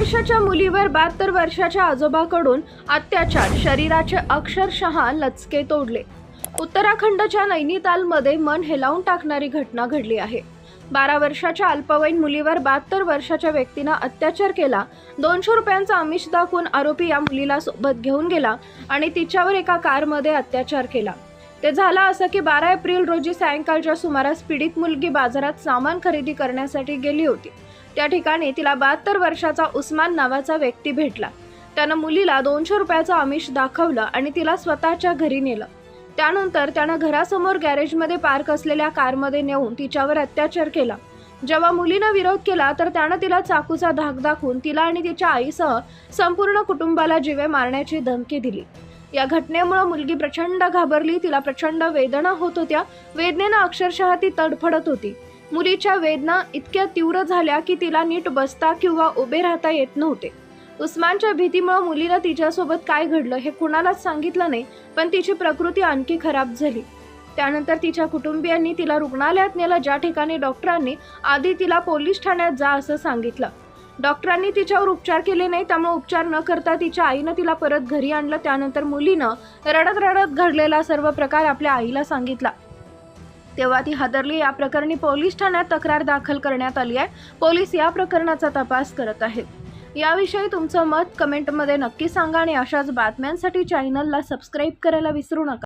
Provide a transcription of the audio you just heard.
वर्षाच्या मुलीवर बहात्तर वर्षाच्या आजोबाकडून अत्याचार. शरीराचे अक्षरशः लचके तोडले. उत्तराखंडच्या नैनितालमध्ये मन हेलावून टाकणारी घटना घडली आहे. बारा वर्षाच्या अल्पवयीन मुलीवर बहात्तर वर्षाच्या व्यक्तीनं अत्याचार केला. दोनशे रुपयांचा आमिष दाखवून आरोपी या मुलीला सोबत घेऊन गेला आणि तिच्यावर एका कारमध्ये अत्याचार केला. ते झालं असं की बारा एप्रिल रोजी सायंकाळच्या सुमारास पीडित मुलगी बाजारात सामान खरेदी करण्यासाठी गेली होती. त्या ठिकाणी तिला बहात्तर वर्षाचा उस्मान नावाचा व्यक्ती भेटला. त्यानं मुलीला दोनशे रुपयाचं आमिष दाखवलं आणि तिला स्वतःच्या घरी नेलं. त्यानंतर त्यानं घरासमोर गॅरेजमध्ये पार्क असलेल्या कारमध्ये नेऊन तिच्यावर अत्याचार केला. जेव्हा मुलीनं विरोध केला तर त्यानं तिला चाकूचा धाक दाखवून तिला आणि तिच्या आईसह संपूर्ण कुटुंबाला जीवे मारण्याची धमकी दिली. या घटनेमुळे मुलगी प्रचंड घाबरली तिला प्रचंड वेदना होत होत्या. वेदनेनं अक्षरशः ती तडफडत होती. मुलीच्या वेदना इतक्या तीव्र झाल्या की तिला नीट बसता किंवा उभे राहता येत नव्हते. उस्मानच्या भीतीमुळे मुलीनं तिच्यासोबत काय घडलं हे कुणालाच सांगितलं नाही पण तिची प्रकृती आणखी खराब झाली. त्यानंतर तिच्या कुटुंबियांनी तिला रुग्णालयात नेलं. ज्या ठिकाणी डॉक्टरांनी आधी तिला पोलीस ठाण्यात जा असं सांगितलं. डॉक्टरांनी तिच्यावर उपचार केले नाही त्यामुळे उपचार न करता तिच्या आईनं तिला परत घरी आणलं. त्यानंतर मुलीनं रडत रडत घडलेला सर्व प्रकार आपल्या आईला सांगितला. तेव्हा ती हादरली. या प्रकरणी पोलीस ठाण्यात तक्रार दाखल करण्यात आली आहे. पोलीस या प्रकरणाचा तपास करत आहेत. याविषयी तुमचं मत कमेंटमध्ये नक्की सांगा आणि अशाच बातम्यांसाठी चॅनलला सबस्क्राईब करायला विसरू नका.